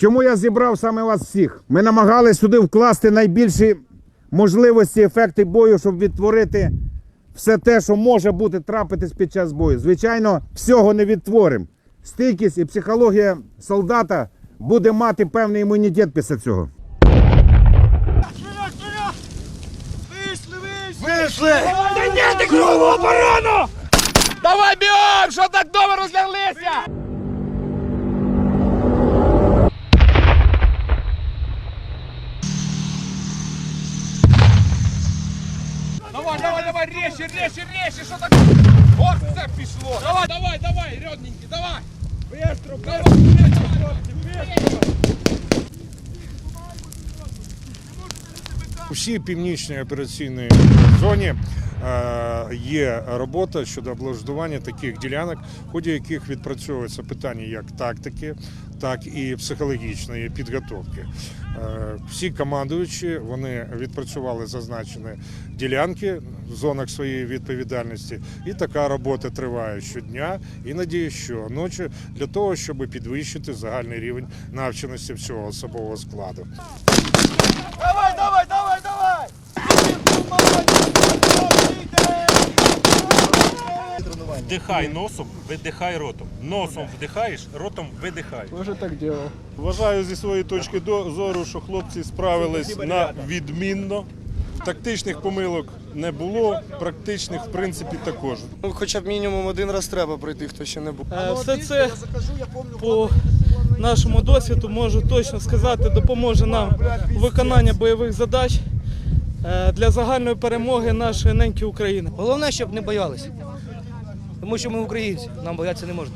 Чому я зібрав саме вас всіх? Ми намагалися сюди вкласти найбільші можливості, ефекти бою, щоб відтворити все те, що може бути трапитись під час бою. Звичайно, всього не відтворимо. Стійкість і психологія солдата буде мати певний імунітет після цього. Вийшли! Давай бігом! Що так довго розляглися? Давай, давай, давай, резче, резче, резче, что такое? Вот це пішло. Давай, давай, давай, рідненький, давай. Быстро, У всій північній операційній зоні е, є робота щодо облаштування таких ділянок, в ході яких відпрацьовуються питання як тактики, так і психологічної підготовки. Е, Всі командуючі вони відпрацювали зазначені ділянки в зонах своєї відповідальності, і така робота триває щодня, іноді щоночі для того, щоб підвищити загальний рівень навченості всього особового складу. Давай, давай, давай, давай! Вдихай носом, видихай ротом. Носом вдихаєш, ротом видихаєш. Вважаю зі своєї точки до- зору, що хлопці справились на відмінно. Тактичних помилок не було, практичних, в принципі, також. Ну, Хоча б мінімум один раз треба пройти, хто ще не був. Е, Все це по нашому досвіду можу точно сказати, допоможе нам у виконанні бойових задач е, для загальної перемоги нашої неньки України. Головне, щоб не боялися. Тому що ми українці, нам боятися не можна.